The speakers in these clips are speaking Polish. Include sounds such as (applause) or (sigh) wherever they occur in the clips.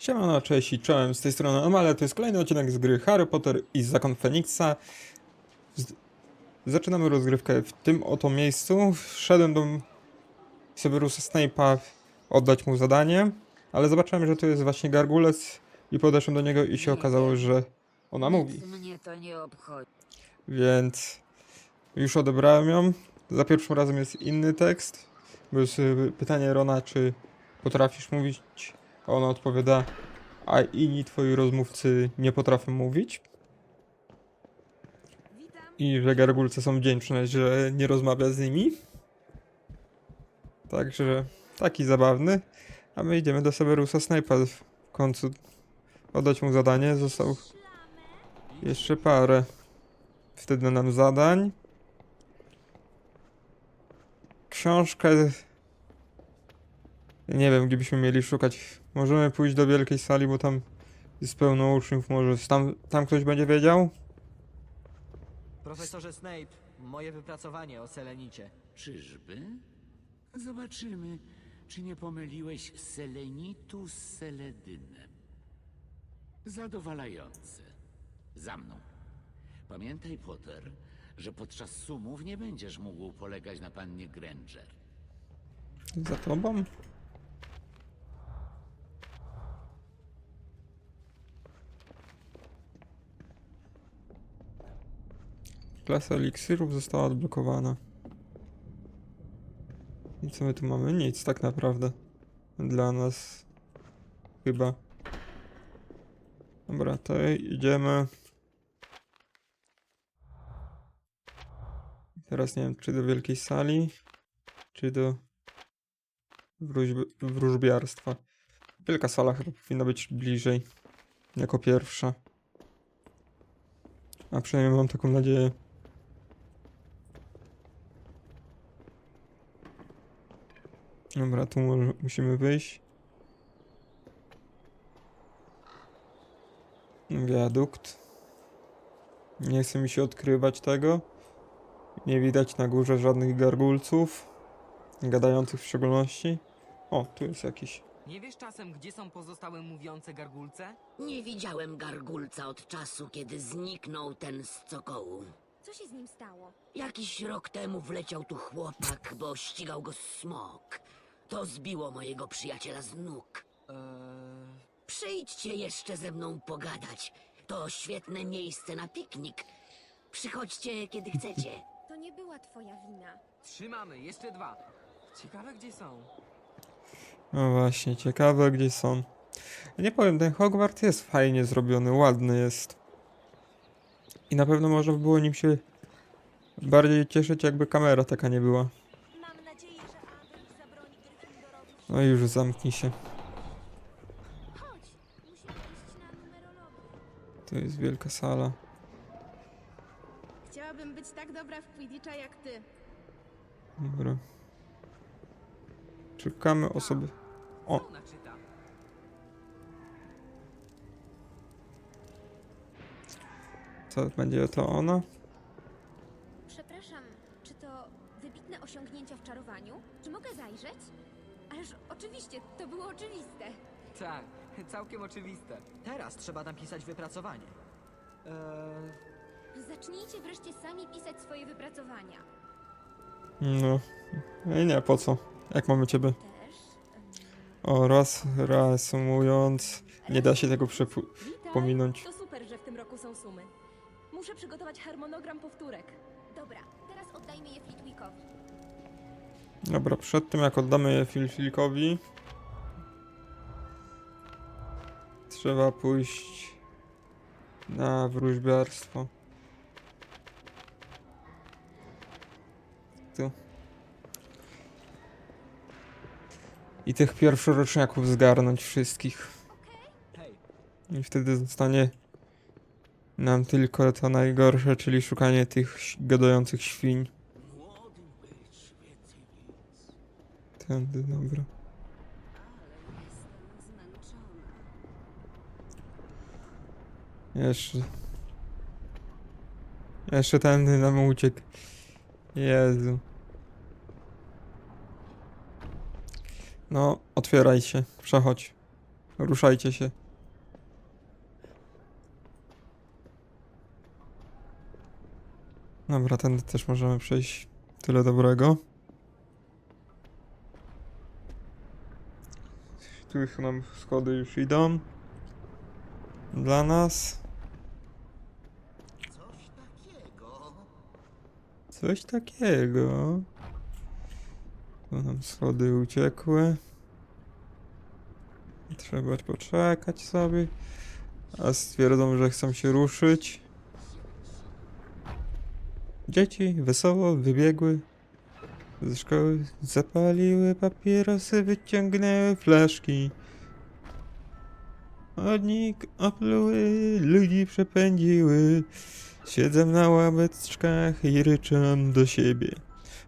Siemano, cześć i czołem, z tej strony Omale, to jest kolejny odcinek z gry Harry Potter i Zakon Feniksa. Z... Zaczynamy rozgrywkę w tym oto miejscu. Wszedłem do Severusa Snape'a oddać mu zadanie, ale zobaczyłem, że tu jest właśnie Gargulec i podeszłem do niego i się okazało, że ona mówi. Mnie to nie obchodzi. Więc już odebrałem ją. Za pierwszym razem jest inny tekst. Jest y, pytanie Rona, czy potrafisz mówić, a ona odpowiada, a inni twoi rozmówcy nie potrafią mówić. I że gargulce są wdzięczne, że nie rozmawia z nimi. Także taki zabawny. A my idziemy do Severusa Snape'a w końcu oddać mu zadanie. Został jeszcze parę wtedy nam zadań. Książkę. Nie wiem, gdzie byśmy mieli szukać. Możemy pójść do wielkiej sali, bo tam jest pełno uczniów. Może tam, tam ktoś będzie wiedział? Profesorze Snape, moje wypracowanie o selenicie. Czyżby? Zobaczymy, czy nie pomyliłeś selenitu z seledynem. Zadowalające. Za mną. Pamiętaj, Potter, że podczas sumów nie będziesz mógł polegać na pannie Granger. Za tobą? Klasa eliksirów została odblokowana. I co my tu mamy? Nic tak naprawdę. Dla nas. Chyba. Dobra, to idziemy. Teraz nie wiem, czy do wielkiej sali, czy do wróżb wróżbiarstwa. Wielka sala chyba powinna być bliżej. Jako pierwsza. A przynajmniej mam taką nadzieję. Dobra, tu może, musimy wyjść. Wiadukt. Nie chce mi się odkrywać tego. Nie widać na górze żadnych gargulców. Gadających w szczególności. O, tu jest jakiś. Nie wiesz czasem, gdzie są pozostałe mówiące gargulce? Nie widziałem gargulca od czasu, kiedy zniknął ten z cokołu. Co się z nim stało? Jakiś rok temu wleciał tu chłopak, bo ścigał go smok. To zbiło mojego przyjaciela z nóg. Eee, Przyjdźcie jeszcze ze mną pogadać. To świetne miejsce na piknik. Przychodźcie, kiedy chcecie. To nie była twoja wina. trzymamy, jeszcze dwa. Ciekawe, gdzie są. No właśnie, ciekawe gdzie są. Ja nie powiem, ten Hogwart jest fajnie zrobiony, ładny jest. I na pewno można by było nim się bardziej cieszyć, jakby kamera taka nie była. Mam nadzieję, że Albert zabroni Gryffindorowi. No już zamknij się. Tu jest wielka sala. Chciałabym być tak dobra w Quidditcha jak ty. Dobra. Szukamy osoby. O, co będzie to ona? Przepraszam, czy to wybitne osiągnięcia w czarowaniu? Czy mogę zajrzeć? Ależ oczywiście, to było oczywiste. Tak, całkiem oczywiste. Teraz trzeba napisać wypracowanie. Eee, Zacznijcie wreszcie sami pisać swoje wypracowania. No. Ej, nie, po co? Jak mamy ciebie? Też. Oraz reasumując, nie da się tego przepu- Witaj! pominąć. To super, że w tym roku są sumy. Muszę przygotować harmonogram powtórek. Dobra, teraz oddajmy je Flitwickowi. Dobra, przed tym jak oddamy Filfilkowi, trzeba pójść na wróżbiarstwo. Tu. I tych pierwszoroczniaków zgarnąć wszystkich. I wtedy zostanie nam tylko to najgorsze, czyli szukanie tych gadających świń. Młody być więcej nic. Tędy, dobra. Jeszcze. Jeszcze tędy nam uciekł. Jezu. No, otwieraj się, przechodź. Ruszajcie się. Dobra, tędy też możemy przejść. Tyle dobrego. Tu już nam schody już idą. Dla nas. Coś takiego. Coś takiego. Tu nam schody uciekły. Trzeba poczekać sobie. A stwierdzą, że chcą się ruszyć. Dzieci wesoło wybiegły ze szkoły, zapaliły papierosy, wyciągnęły flaszki. Chodnik opluły, ludzi przepędziły. Siedzę na ławeczkach i ryczą do siebie.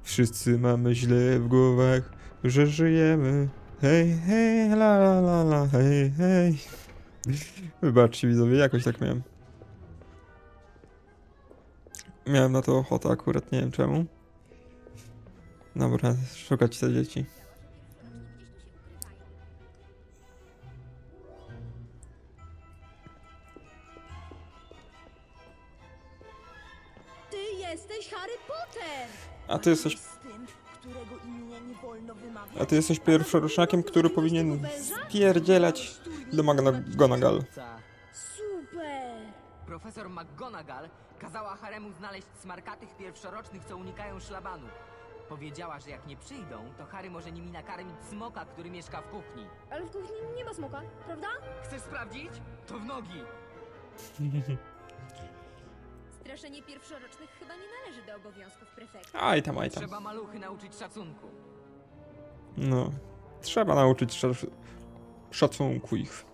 Wszyscy mamy źle w głowach, że żyjemy. Hej, hej, la la la la, hej, hej. Wybaczcie widzowie, jakoś tak miałem. Miałem na to ochotę akurat, nie wiem czemu. Dobra, szukać te dzieci. Ty jesteś Harry Potter! A ty jesteś, Z tym, którego imienia nie wolno wymawiać. a ty jesteś pierwszoruszakiem, który powinien spierdzielać do McGonagall. Super! Profesor McGonagall kazała Haremu znaleźć smarkatych pierwszorocznych, co unikają szlabanu. Powiedziała, że jak nie przyjdą, to Harry może nimi nakarmić smoka, który mieszka w kuchni. Ale w kuchni nie ma smoka, prawda? Chcesz sprawdzić? To w nogi! (laughs) Straszenie pierwszorocznych chyba nie należy do obowiązków prefekta. Aj tam, aj tam. Trzeba maluchy nauczyć szacunku. No, trzeba nauczyć szac- szacunku ich.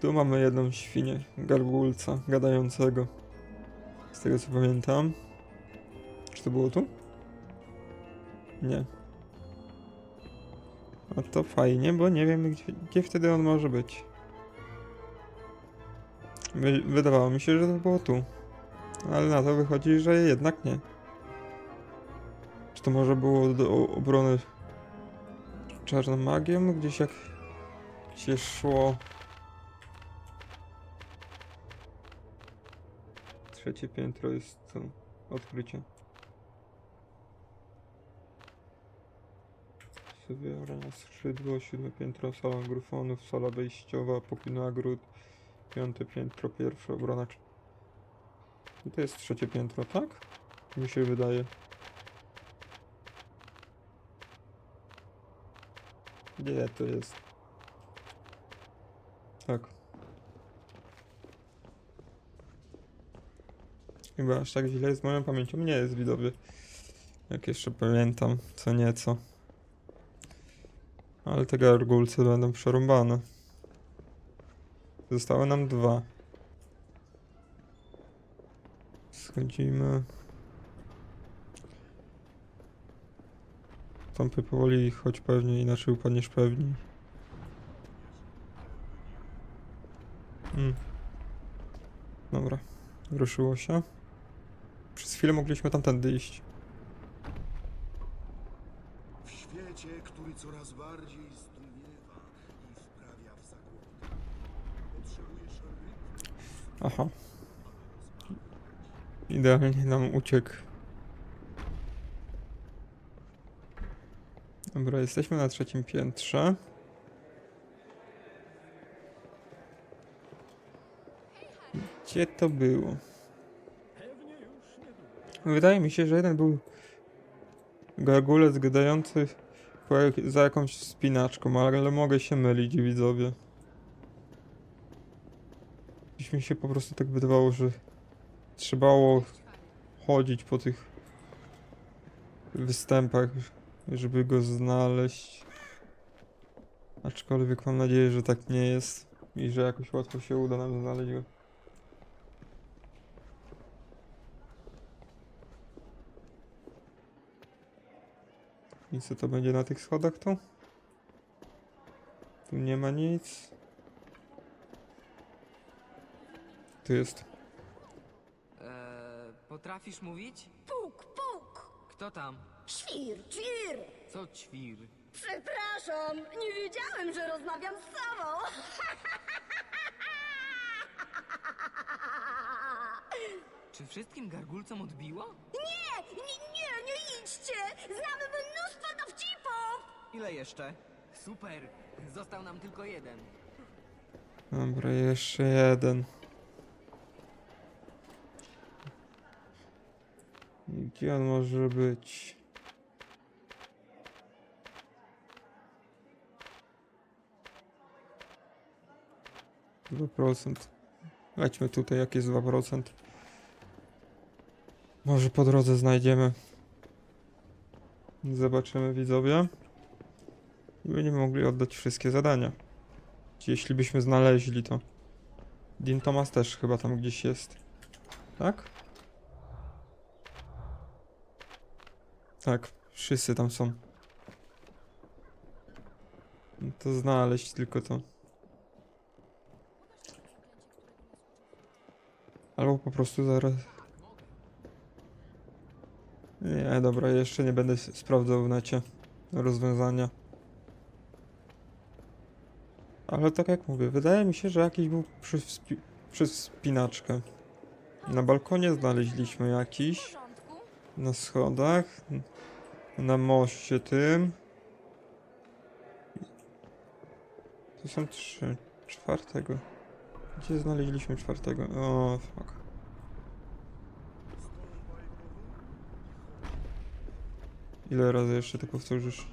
Tu mamy jedną świnię, gargulca, gadającego. Z tego co pamiętam. Czy to było tu? Nie. A to fajnie, bo nie wiem gdzie, gdzie wtedy on może być. Wy, wydawało mi się, że to było tu. Ale na to wychodzi, że jednak nie. Czy to może było do obrony czarną magią? Gdzieś jak się szło. Trzecie piętro jest to odkrycie. Sywiarnia, skrzydło, siódme piętro, sala grufonów, sala wejściowa, pokój nagród, piąte piętro, pierwsza obrona. I to jest trzecie piętro, tak? Mi się wydaje. Gdzie to jest? Tak. Chyba aż tak źle z moją pamięcią nie jest widzowie. Jak jeszcze pamiętam, co nieco. Ale te gargulce będą przerąbane. Zostały nam dwa. Schodzimy. Tąpy powoli chodź pewnie, inaczej upadniesz pewniej. Mm. Dobra, ruszyło się. Przez chwilę mogliśmy tamtędy iść. W świecie, który coraz bardziej zdumiewa i wprawia w zagłady. Potrzebujesz ryb, Aha. Idealnie nam uciekł. Dobra, jesteśmy na trzecim piętrze. Gdzie to było? Wydaje mi się, że jeden był gargulec gadający za jakąś spinaczką, ale mogę się mylić, widzowie. Mi się po prostu tak wydawało, że trzebało chodzić po tych występach, żeby go znaleźć. Aczkolwiek mam nadzieję, że tak nie jest i że jakoś łatwo się uda nam znaleźć go. I co to będzie na tych schodach tu? Tu nie ma nic. Tu jest. Eee, potrafisz mówić? Puk, puk! Kto tam? Świr, świr! Co ćwir? Przepraszam, nie wiedziałem, że rozmawiam z sobą. Czy wszystkim gargulcom odbiło? Nie, nie, nie, nie idźcie! Znamy mnóstwo dowcipów! Ile jeszcze? Super! Został nam tylko jeden. Dobra, jeszcze jeden. Gdzie on może być? Dwa procent. Lećmy tutaj, jak jest 2%. Może po drodze znajdziemy. Zobaczymy widzowie. I będziemy mogli oddać wszystkie zadania. Jeśli byśmy znaleźli to. Dean Thomas też chyba tam gdzieś jest. Tak? Tak, wszyscy tam są. No To znaleźć tylko to. Albo po prostu zaraz. Nie, dobra, jeszcze nie będę sprawdzał w necie rozwiązania. Ale tak jak mówię, wydaje mi się, że jakiś był przez, przez wspinaczkę. Na balkonie znaleźliśmy jakiś. Na schodach. Na moście tym. To są trzy. Czwartego. Gdzie znaleźliśmy czwartego? O, fuck. Ile razy jeszcze to powtórzysz?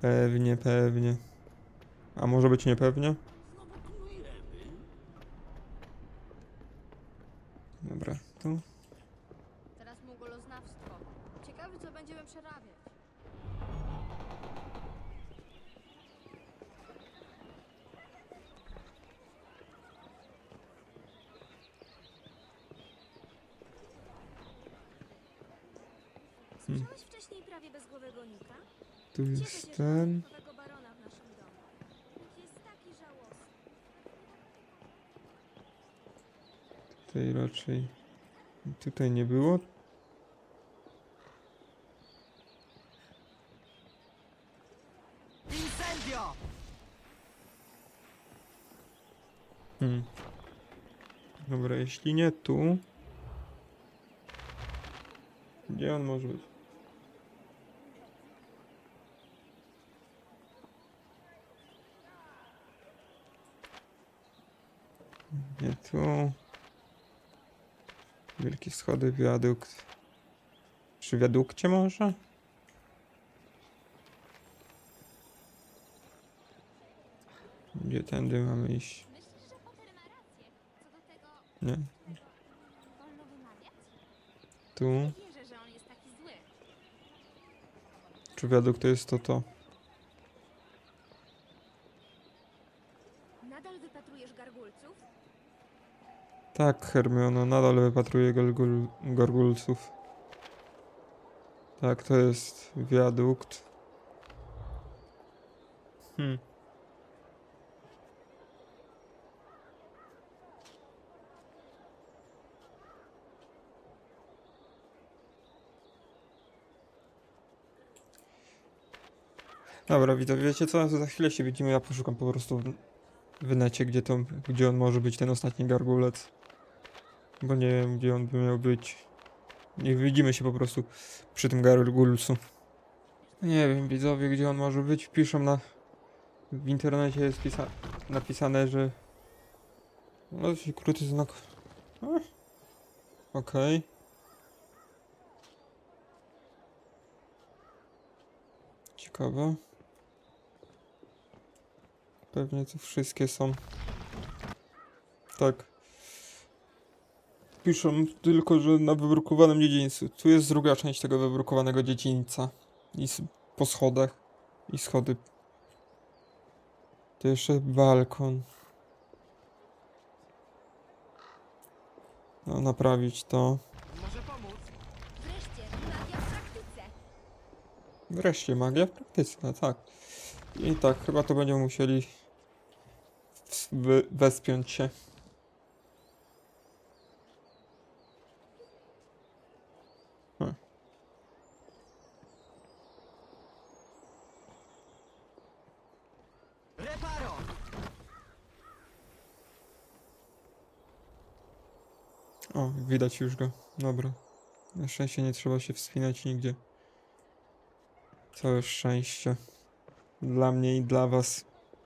Pewnie, pewnie. A może być niepewnie? Dobra, tu. Teraz mugoloznawstwo. Ciekawe, co będziemy przerabiać. Słyszałeś wcześniej prawie bezgłowego Nika? Tu Cieszę się, jest ten. mamy nowego barona w naszym domu. Nick jest taki żałosny. Tutaj raczej. Tutaj nie było. Incendio! Hmm. Dobra, jeśli nie tu. Gdzie on może być? Nie tu. Wielkie schody, wiadukt. Przy wiadukcie może? Gdzie tędy mamy iść? Myślisz, że Potter ma rację? Co do tego, Nie. Tu. Czy wiadukt to jest to to? Nadal wypatrujesz gargulców? Tak, Hermiona, nadal wypatruje gargul gargulców. Tak, to jest wiadukt. Hmm. Dobra, widzowie, wiecie co? Za chwilę się widzimy, ja poszukam po prostu w, necie, gdzie, to, gdzie on może być, ten ostatni gargulec. Bo nie wiem, gdzie on by miał być. Nie widzimy się po prostu przy tym gargulcu. Nie wiem, widzowie, gdzie on może być. Piszą na... W internecie jest pisa... napisane, że... No, krótki znak. Okej. Ciekawe. Pewnie tu wszystkie są. Tak. Piszą tylko, że na wybrukowanym dziedzińcu. Tu jest druga część tego wybrukowanego dziedzińca. I po schodach. I schody. To jeszcze balkon. No, naprawić to. Może pomóc? Wreszcie, magia w praktyce. Wreszcie magia w praktyce, tak. I tak, chyba to będziemy musieli wy, wespiąć się. Hm. O, widać już go. Dobra. Na szczęście nie trzeba się wspinać nigdzie. Całe szczęście. Dla mnie i dla was.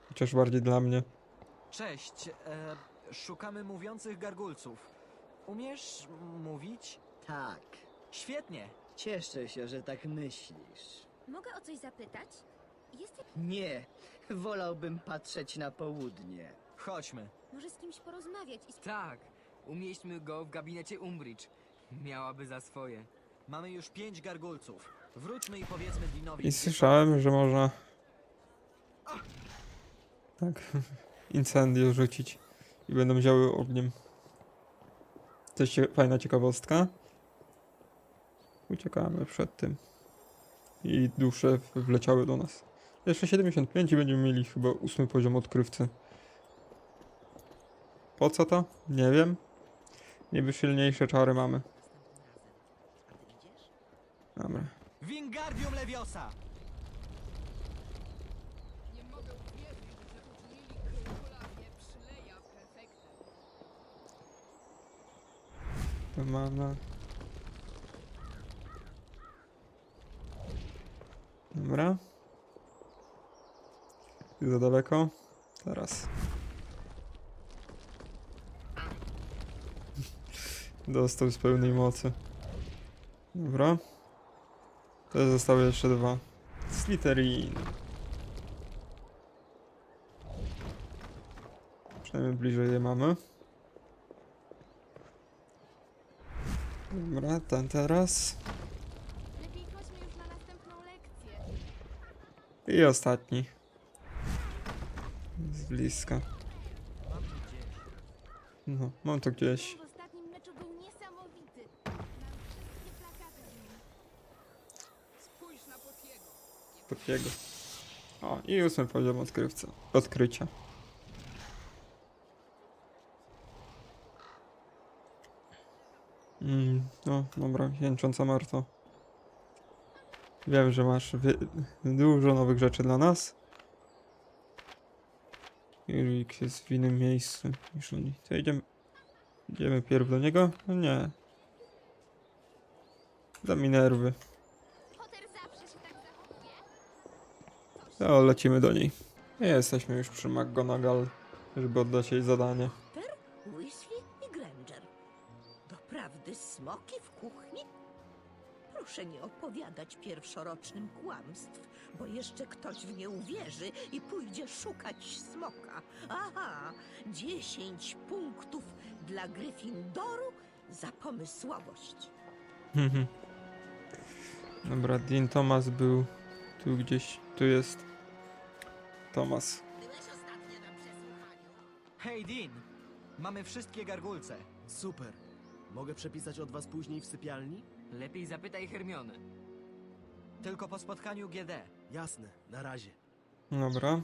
Chociaż bardziej dla mnie. Cześć, e, szukamy mówiących gargulców. Umiesz mówić? Tak. Świetnie. Cieszę się, że tak myślisz. Mogę o coś zapytać? Jest jak... Nie, wolałbym patrzeć na południe. Chodźmy. Może z kimś porozmawiać i... Tak, umieśćmy go w gabinecie Umbridge. Miałaby za swoje. Mamy już pięć gargulców. Wróćmy i powiedzmy Dinowi. I gdzie słyszałem, że można. Tak. (laughs) Incendio rzucić. I będą działy ogniem. To jest fajna ciekawostka. Uciekamy przed tym. I dusze wleciały do nas. Jeszcze 75 i będziemy mieli chyba ósmy poziom odkrywcy. Po co to? Nie wiem. Niby silniejsze czary mamy. Dobra. Wingardium Leviosa! Mamy. Dobra. Za daleko. Teraz. (laughs) Dostał z pełnej mocy. Dobra. To zostały jeszcze dwa. Slytherin. Przynajmniej bliżej je mamy. Dobra, ten teraz. Na. I ostatni. Z bliska. No, mam to gdzieś. W ostatnim meczu był niesamowity. Mam wszystkie plakaty z nim. Potiego. O, i ósmy poziom odkrywca. Odkrycia. Mm, no, dobra, jęcząca Marto. Wiem, że masz dużo nowych rzeczy dla nas. Jurik jest w innym miejscu niż oni. To idziemy... Idziemy pierw do niego? No nie. Się tak zachowuje. No, lecimy do niej. Jesteśmy już przy McGonagall, żeby oddać jej zadanie. Smoki w kuchni? Proszę nie opowiadać pierwszorocznym kłamstw, bo jeszcze ktoś w nie uwierzy i pójdzie szukać smoka. Aha, dziesięć punktów dla Gryffindoru za pomysłowość. (laughs) Dobra, Dean Thomas był tu gdzieś, tu jest Thomas. Byłeś ostatnio na przesłuchaniu? Hej, Dean! Mamy wszystkie gargulce. Super. Mogę przepisać od was później w sypialni? Lepiej zapytaj Hermione. Tylko po spotkaniu GD. Jasne, na razie. Dobra.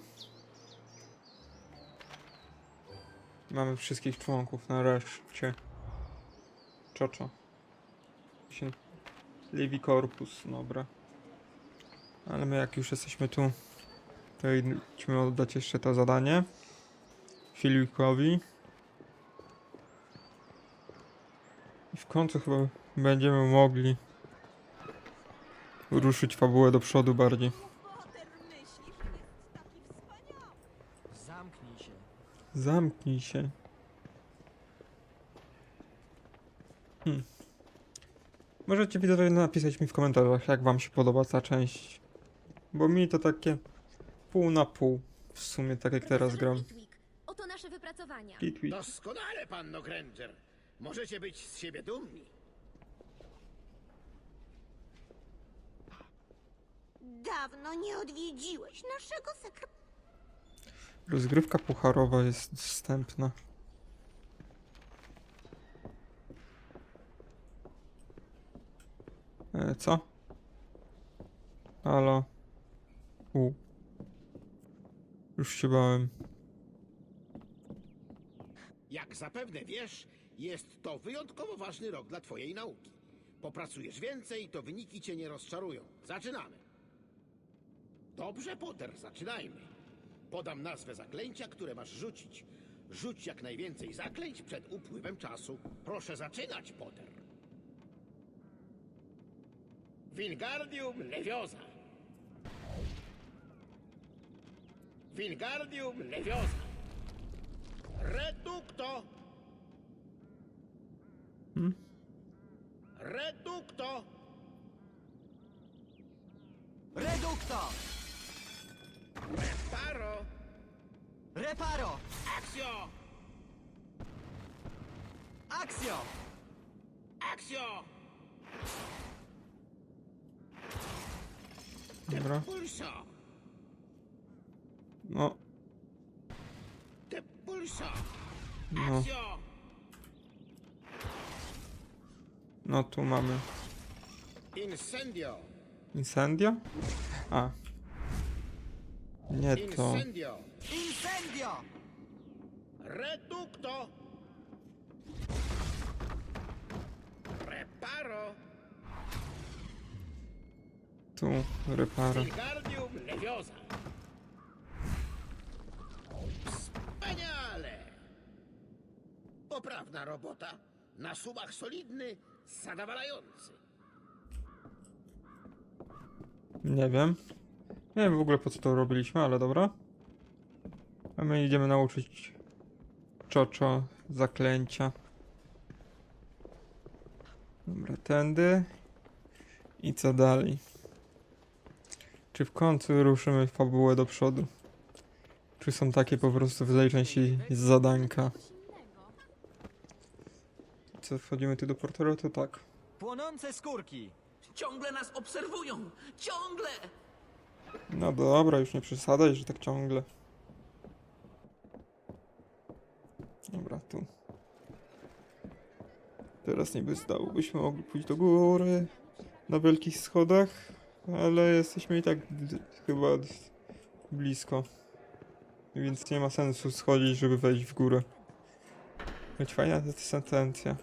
Mamy wszystkich członków nareszcie. Czoczo. Się- Levi Corpus, dobra. Ale my jak już jesteśmy tu, to idźmy oddać jeszcze to zadanie. Filipkowi. I w końcu chyba będziemy mogli ruszyć fabułę do przodu bardziej. Zamknij się. Zamknij się. Hmm. Możecie widzowie napisać mi w komentarzach, jak wam się podoba ta część. Bo mi to takie pół na pół. W sumie tak jak teraz gram. Flitwick, Oto nasze wypracowania. Pitwi. Doskonale, panno Granger. Możecie być z siebie dumni. Dawno nie odwiedziłeś naszego sekretarza. Rozgrywka pucharowa jest dostępna. E, co? Halo? U. Już się bałem. Jak zapewne wiesz, jest to wyjątkowo ważny rok dla twojej nauki. Popracujesz więcej, to wyniki cię nie rozczarują. Zaczynamy. Dobrze, Potter, zaczynajmy. Podam nazwę zaklęcia, które masz rzucić. Rzuć jak najwięcej zaklęć przed upływem czasu. Proszę zaczynać, Potter. Wingardium Leviosa. Wingardium Leviosa. Reducto. Hmm? Reducto. Redukto! Paro. Reparo! Accio. Axio! Accio. Dobra. Pulso. No, Te pulso. no, Accio. No tu mamy Incendio. incendio? A. Nie to. Incendio. Incendio! Reducto. Reparo. Tu reparo. Wingardium Leviosa. Wspaniale! Poprawna robota. Na sumach solidny, zadowalający. Nie wiem. Nie wiem w ogóle po co to robiliśmy, ale dobra. A my idziemy nauczyć Czoczo zaklęcia. Dobra, tędy. I co dalej? Czy w końcu ruszymy fabułę do przodu? Czy są takie po prostu w tej części zadanka? Co, wchodzimy tu do portera? To tak. Płonące skórki! Ciągle nas obserwują! Ciągle! No dobra, już nie przesadzaj, że tak ciągle. Dobra, tu. Teraz niby zdałobyśmy mogli pójść do góry na wielkich schodach, ale jesteśmy i tak chyba blisko. Więc nie ma sensu schodzić, żeby wejść w górę. Choć fajna ta sentencja.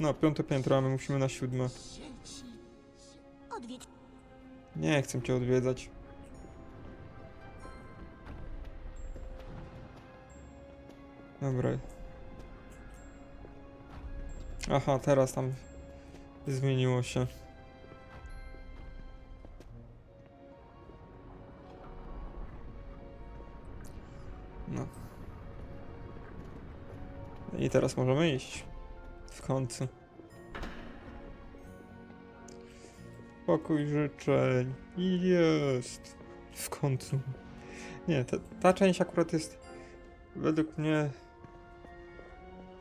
No, piąte piętro, a my musimy na siódme. Odwiedź Nie chcę cię odwiedzać. Dobra. Aha, teraz tam zmieniło się. No. I teraz możemy iść. W końcu. Pokój życzeń. Jest. W końcu. Nie, ta, ta część akurat jest według mnie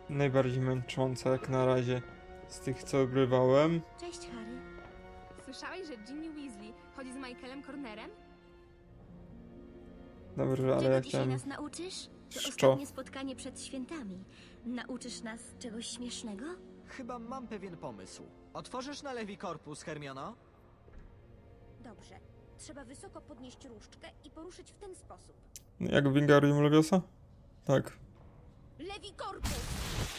najbardziej męcząca jak na razie z tych co grywałem. Cześć, Harry. Słyszałeś, że Ginny Weasley chodzi z Michaelem Cornerem? Dobrze, ale Czego ja dzisiaj chciałem... nas nauczysz? To Szczo. ostatnie spotkanie przed świętami. Nauczysz nas czegoś śmiesznego? Chyba mam pewien pomysł. Otworzysz na lewi korpus, Hermiono? Dobrze. Trzeba wysoko podnieść różdżkę i poruszyć w ten sposób. Jak w Wingardium Leviosa? Tak. Lewi korpus!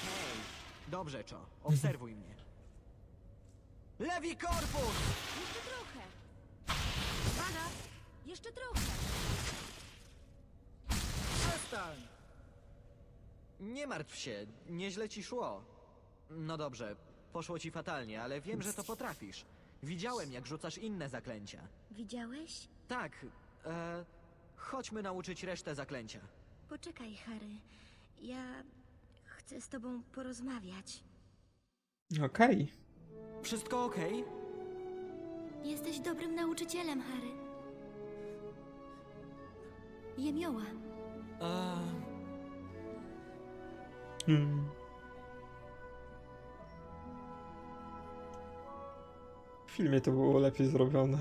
Hej! Dobrze, Czo. Obserwuj mnie. Lewi korpus! Jeszcze trochę. Uwaga! Jeszcze trochę. Przestań! Nie martw się, nieźle ci szło. No dobrze, poszło ci fatalnie, ale wiem, że to potrafisz. Widziałem, jak rzucasz inne zaklęcia. Widziałeś? Tak, e, chodźmy nauczyć resztę zaklęcia. Poczekaj, Harry. Ja chcę z tobą porozmawiać. Okej. Wszystko okej? Jesteś dobrym nauczycielem, Harry. Jemioła. E, Hmm. W filmie to było lepiej zrobione.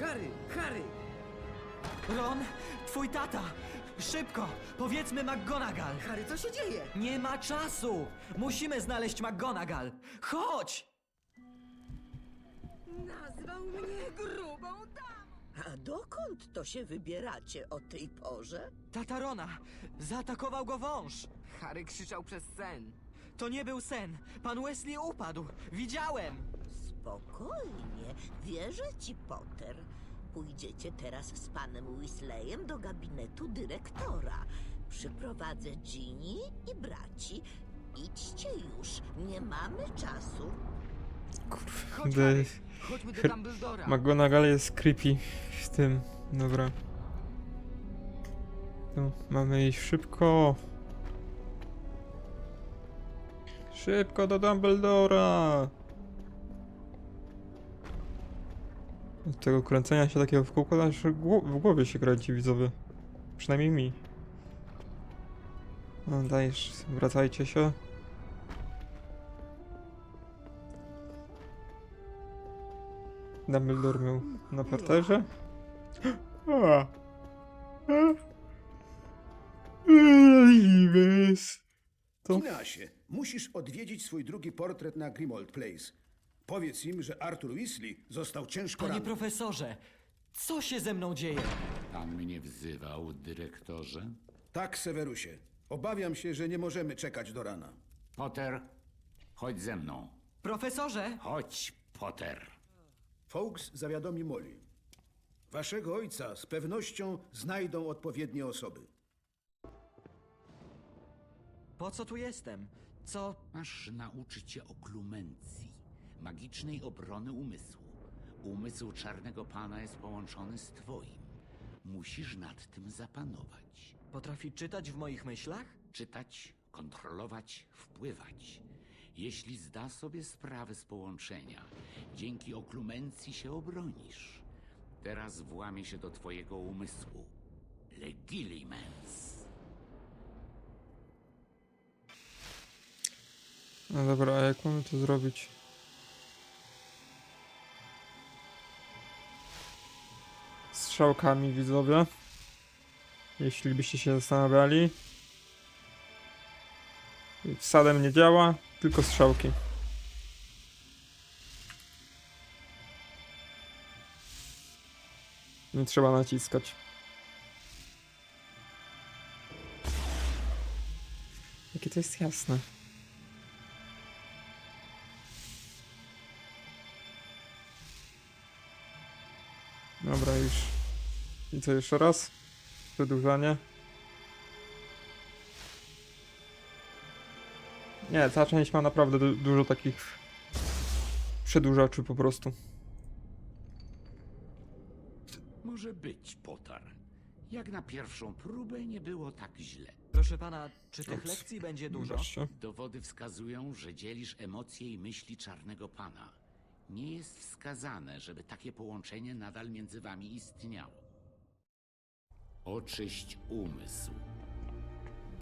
Harry! Harry! Ron, twój tata! Szybko! Powiedzmy McGonagall! Harry, co się dzieje? Nie ma czasu! Musimy znaleźć McGonagall! Chodź! Nazwał mnie grubą damą! A dokąd to się wybieracie o tej porze? Tatarona! Zaatakował go wąż! Harry krzyczał przez sen. To nie był sen! Pan Wesley upadł! Widziałem! Spokojnie, wierzę ci, Potter. Pójdziecie teraz z panem Weasleyem do gabinetu dyrektora. Przyprowadzę Ginny i braci. Idźcie już, nie mamy czasu. Chodź, Kurde, chodźmy do Dumbledora. McGonagall jest creepy w tym. Dobra. No, mamy iść szybko. Szybko do Dumbledora! Od tego kręcenia się takiego w kółko aż w głowie się kręci widzowie. Przynajmniej mi. No dajesz, wracajcie się. Dumbledore miał na parterze? A. To Inasie, musisz odwiedzić swój drugi portret na Grimold Place. Powiedz im, że Arthur Weasley został ciężko Panie ranny. profesorze! Co się ze mną dzieje? Pan mnie wzywał, dyrektorze? Tak, Severusie. Obawiam się, że nie możemy czekać do rana. Potter, chodź ze mną. Profesorze! Chodź, Potter. Fawkes zawiadomi Molly. Waszego ojca z pewnością znajdą odpowiednie osoby. Po co tu jestem? Co... Masz nauczyć się oklumencji, magicznej obrony umysłu. Umysł czarnego pana jest połączony z twoim. Musisz nad tym zapanować. Potrafi czytać w moich myślach? Czytać, kontrolować, wpływać. Jeśli zda sobie sprawę z połączenia, dzięki oklumencji się obronisz. Teraz włamie się do twojego umysłu. Legilimens. No dobra, a jak mamy to zrobić? Strzałkami widzowie. Jeśli byście się zastanawiali. Wsadem nie działa, tylko strzałki. Nie trzeba naciskać. Jakie to jest jasne. Dobra, już. I co jeszcze raz? Przedłużanie. Nie, ta część ma naprawdę du dużo takich przedłużaczy po prostu. Może być, Potter. Jak na pierwszą próbę nie było tak źle. Proszę pana, czy tych Ups. lekcji będzie dużo? Wybaczcie. Dowody wskazują, że dzielisz emocje i myśli czarnego pana. Nie jest wskazane, żeby takie połączenie nadal między wami istniało. Oczyść umysł.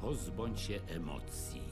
Pozbądź się emocji.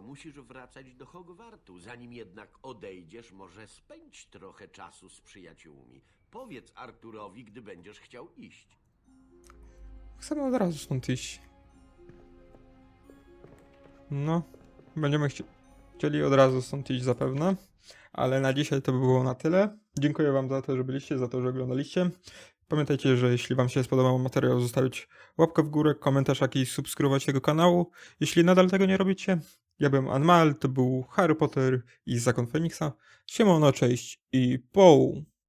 Musisz wracać do Hogwartu. Zanim jednak odejdziesz, może spędź trochę czasu z przyjaciółmi. Powiedz Arturowi, gdy będziesz chciał iść. chcemy od razu stąd iść. No, będziemy chci chcieli od razu stąd iść zapewne. Ale na dzisiaj to by było na tyle. Dziękuję Wam za to, że byliście, za to, że oglądaliście. Pamiętajcie, że jeśli Wam się spodobał materiał, zostawić łapkę w górę, komentarz jakiś, subskrybować tego kanału. Jeśli nadal tego nie robicie, ja byłem Anmal, to był Harry Potter i Zakon Feniksa. Siemano, cześć i poł!